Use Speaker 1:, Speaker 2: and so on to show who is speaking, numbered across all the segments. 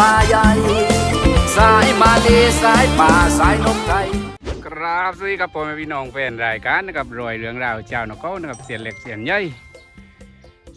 Speaker 1: ป่าใหญ่สายมาเลสายป่าสายนกไทย
Speaker 2: ครับสวัสดีครับผมพี่น้องแฟนรายการนะครับรอยเรื่องราวเจ้านกเขานะครับเสียนเล็กเสียนใหญ่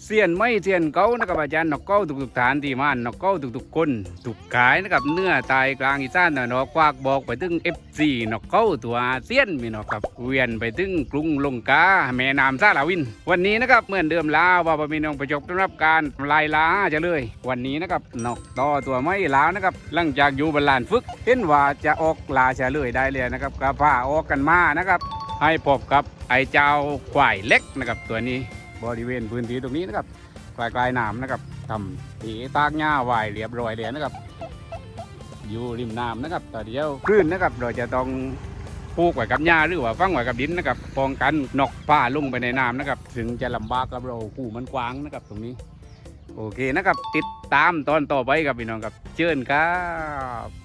Speaker 2: เสียนไม่เสียนเก้านะครับอาจารย์นกเก้าทุกๆฐานที่มานนกเก้าทุกๆคนถูกขายนะครับเนื้อตายกลางอีสานนะเนาะควักบอกไปถึง F4 นกเก้าตัวเซียนมีเนาะครับเวียนไปถึงกรุงลงกาแม่น้ำซาลาวิน วันนี้นะครับเหมือนเดิมลาวว่าพี่น้องประจบสำหรับการลายล้าจะเลย วันนี้นะครับนกต่อตัวไม่ล้าวนะครับหลังจากอยู่บนลานฝึกเห็นว่าจะออกลาจะเลยได้เลยนะครับกระพาออกกันมานะครับให้พบกับไอ้เจ้าควายเล็กนะครับตัวนี้ บริเวณพื้นที่ตรงนี้นะครับกลายกลายน้ำนะครับทำตีตากหญ้าไว้เรียบร้อยแล้วนะครับ อยู่ริมน้ำนะครับต่อเดียวคลื่นนะครับเราจะต้องปลูกไว้กับหญ้าหรือว่าฟังไว้กับดินนะครับป้องกันนกป่าลุ่งไปในน้ำนะครับ ถึงจะลำบากกับเราคู่มันกว้างนะครับ ตรงนี้ โอเคนะครับ ติดตามตอนต่อไปครับพี่น้องครับเชิญครับ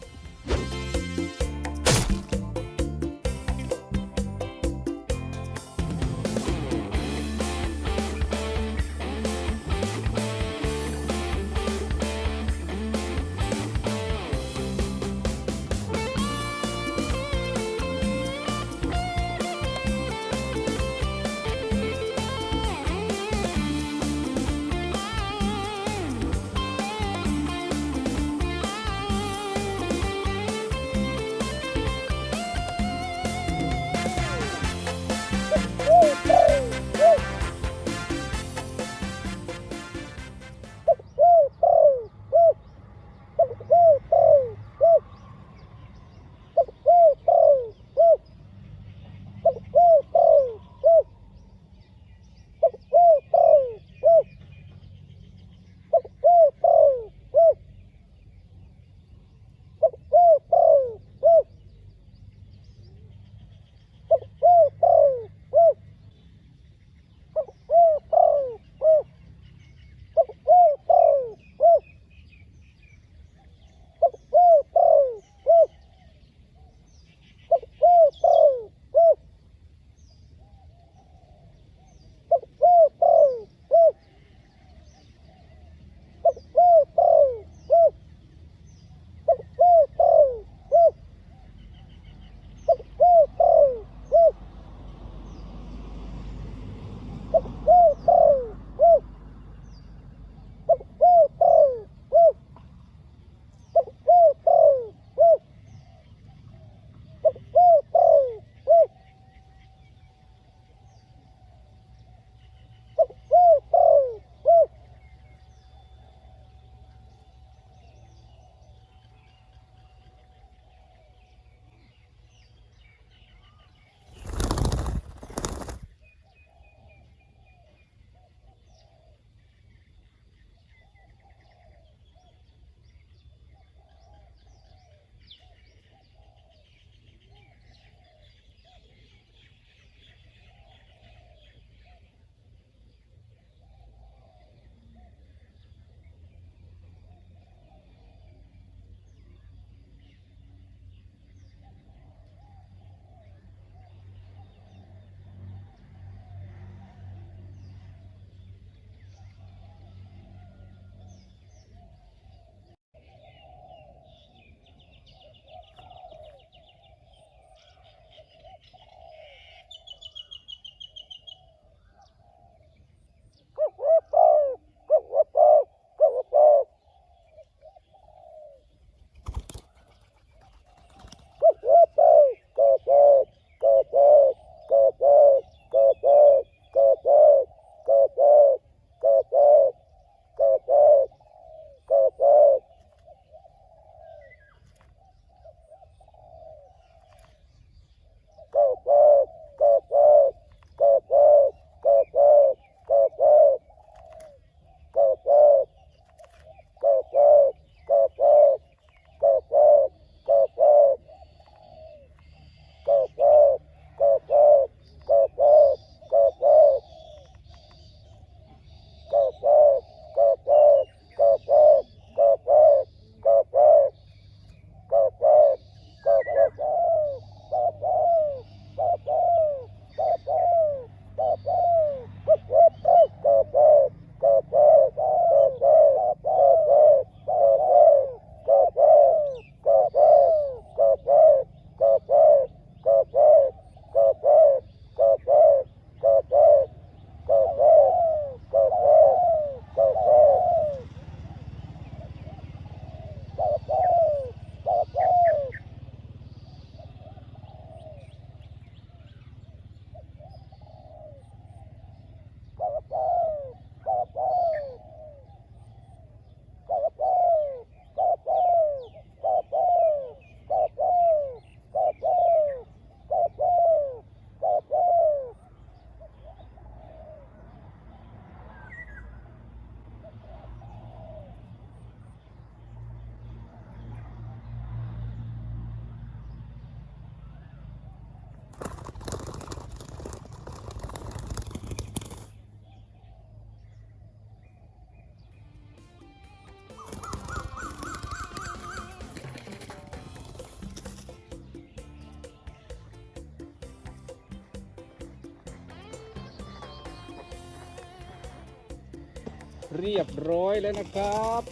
Speaker 2: เรียบร้อยแล้วนะครับ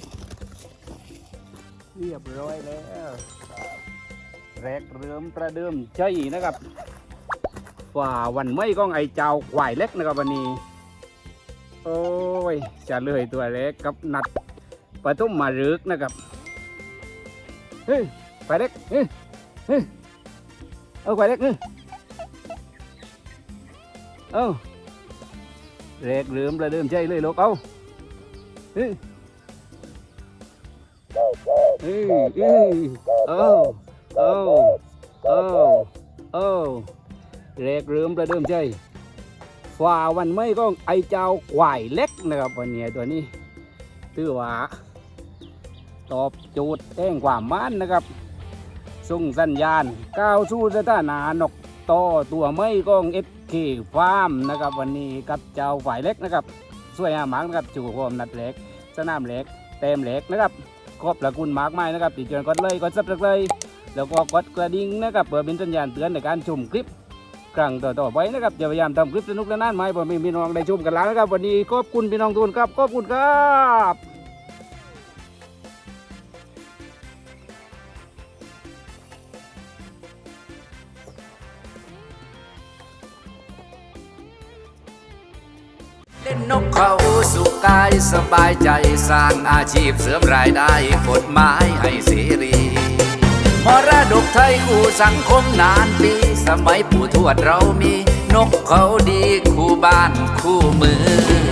Speaker 2: เรียบร้อยแล้วแรกเริ่มประเดิมใจนะครับฝ่าวันไม่ก้องไอเจ้าควายเล็กนะครับวันนี้ โอ้ยจะเลยตัวเล็กกับนัดปทุมมารึกนะครับเฮ้ยควายเล็กเฮ้ยเฮ้ยเอาควายเล็กเฮ้ยเอาแรกเริ่มประเดิมใจเลยลูกเอา เฮ้ยเอ้ยเอ้ยโอ้โอ้โอ้โอ้แรกเริ่มประเดิมใจฝ่าวันไม่ก็ไอเจ้าควายเล็กนะครับวันนี้ตัวนี้ถือว่าตอบโจทย์แจ้งความมั่นนะครับส่งสัญญาณก้าวสู่สถานะนกต่อตัวไม่ก็เอสเคฟาร์มนะครับ วันนี้กับเจ้าฝ่ายเล็กนะครับ สวยงามมากนะครับจู่ความนัดเล็กสนามเล็กเต็มเล็กนะครับขอบละกุลมากมายนะครับติดจนกดเลยกดซับเลย แล้วก็กดกระดิ่งนะครับเพื่อเป็นสัญญาณเตือนในการชมคลิปครั้งต่อๆไปนะครับจะพยายามทำคลิปสนุกและน่านไหมาให้เพื่อมีพี่น้องได้ชมกันแล้วนะครับ วันนี้ขอบคุณพี่น้องทุกคนครับขอบคุณครับ
Speaker 1: เขาสุขกายสบายใจสร้างอาชีพเสริมรายได้กฎหมายให้เสรีมรดกไทยคู่สังคมนานปี สมัยปู่ทวดเรามี นกเขาดีคู่บ้านคู่เมือง